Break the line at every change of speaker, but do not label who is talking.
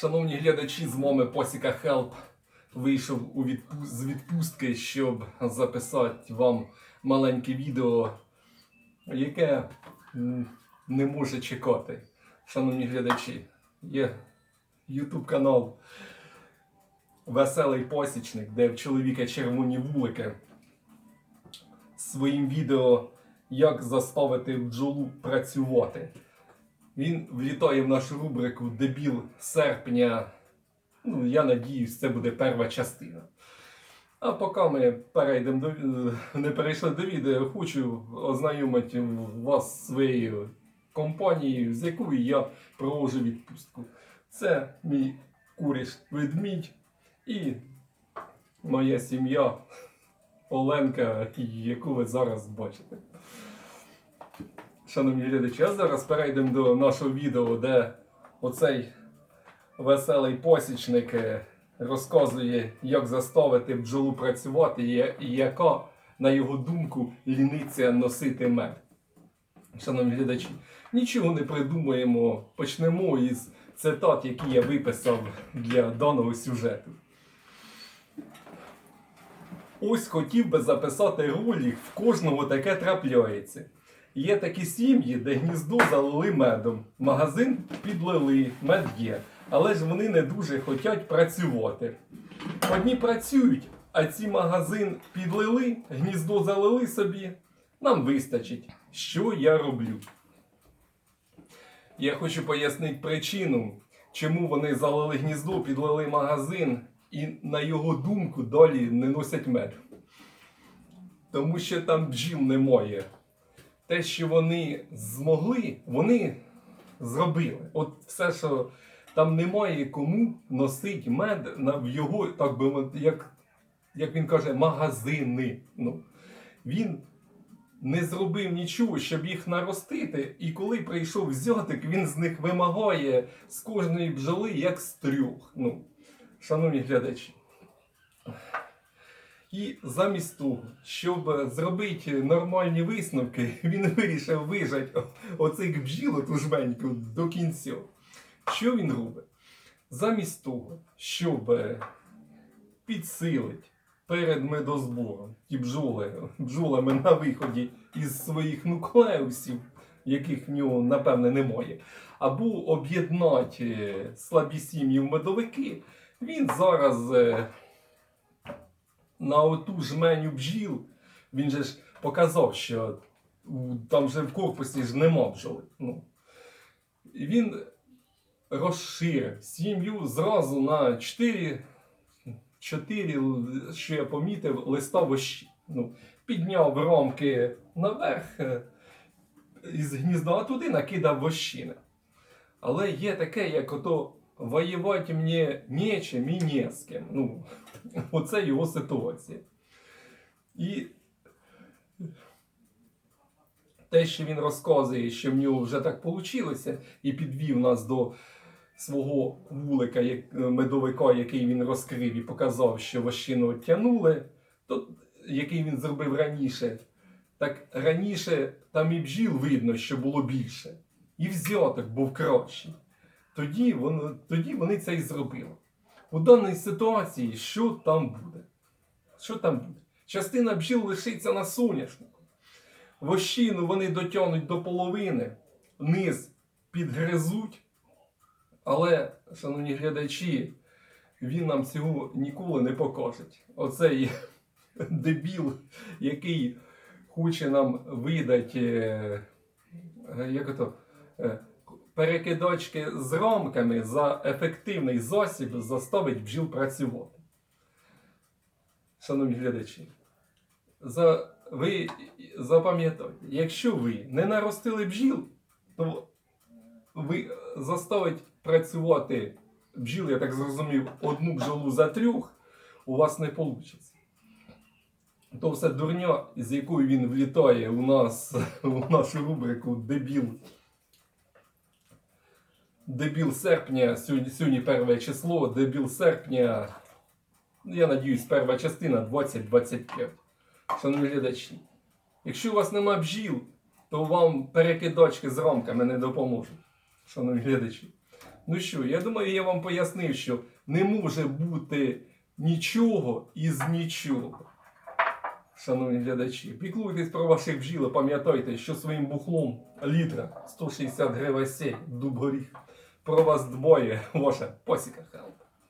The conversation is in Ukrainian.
Шановні глядачі, з вами Посіка Хелп вийшов у відпу- з відпустки, щоб записати вам маленьке відео, яке не може чекати. Шановні глядачі, є YouTube канал Веселий Посічник, де в чоловіка червоні вулики своїм відео Як заставити бджолу працювати. Він влітає в нашу рубрику Дебіл серпня. Ну, я надіюсь, це буде перша частина. А поки ми перейдемо до е, не перейшли до відео, хочу ознайомити вас з своєю компанією, з якою я проводжу відпустку. Це мій куріш ведмідь і моя сім'я Оленка, яку ви зараз бачите. Шановні глядачі, а зараз перейдемо до нашого відео, де оцей веселий посічник е, розказує, як заставити бджолу працювати і яка, на його думку, ліниця носити мед. Шановні глядачі, нічого не придумаємо. Почнемо із цитат, які я виписав для даного сюжету. Ось хотів би записати ролик, в кожного таке трапляється. Є такі сім'ї, де гніздо залили медом, магазин підлили, мед є, але ж вони не дуже хочуть працювати. Одні працюють, а ці магазин підлили, гніздо залили собі. Нам вистачить, що я роблю. Я хочу пояснити причину, чому вони залили гніздо, підлили магазин і, на його думку, далі не носять мед. Тому що там бджіл немає те, що вони змогли, вони зробили. От все, що там немає кому носить мед на в його, так би як, як він каже, магазини. Ну, він не зробив нічого, щоб їх наростити, і коли прийшов зятик, він з них вимагає з кожної бджоли, як з трьох. Ну, шановні глядачі. І замість того, щоб зробити нормальні висновки, він вирішив вижати оцих бджіл, ту жменьку до кінця. Що він робить? Замість того, щоб е, підсилити перед медозбором ті бджоли, бджолами на виході із своїх нуклеусів, яких в нього, напевне, немає, або об'єднати е, слабі сім'ї в медовики, він зараз. На оту жменю бджіл, він же ж показав, що там же в корпусі ж нема бджоли. Ну. І він розширив сім'ю зразу на 4, 4 що я помітив, листа вощі. Ну, підняв рамки наверх е, із гнізда туди накидав вощини. Але є таке, як ото воювати мені нечим і не з ким. Ну, Оце його ситуація. І те, що він розказує, що в нього вже так вийшло, і підвів нас до свого вулика, як- медовика, який він розкрив і показав, що вощину тягнули, то, який він зробив раніше. Так раніше там і бджіл видно, що було більше, і взяток був кращий. Тоді, воно, тоді вони це і зробили. У даній ситуації, що там буде? Що там буде? Частина бджіл лишиться на соняшнику. Вощину вони дотягнуть до половини, низ підгризуть. Але, шановні глядачі, він нам цього ніколи не покаже. Оцей дебіл, який хоче нам видати, е, як ото, е, перекидочки з рамками за ефективний засіб заставить бджіл працювати. Шановні глядачі, за, ви запам'ятайте, якщо ви не наростили бджіл, то ви заставить працювати бджіл, я так зрозумів, одну бджолу за трьох, у вас не вийде. То все дурня, з якою він влітає у нас у нашу рубрику Дебіл Дебіл серпня, сьогодні, перше число, дебіл серпня, я надіюсь, перша частина 2025. Шановні глядачі, якщо у вас нема бджіл, то вам перекидочки з рамками не допоможуть. Шановні глядачі. Ну що, я думаю, я вам пояснив, що не може бути нічого із нічого. Шановні глядачі, піклуйтесь про ваших бджіл, і пам'ятайте, що своїм бухлом літра 160 гривень дуб горіх. Про вас двоє. ваша посіка хелп.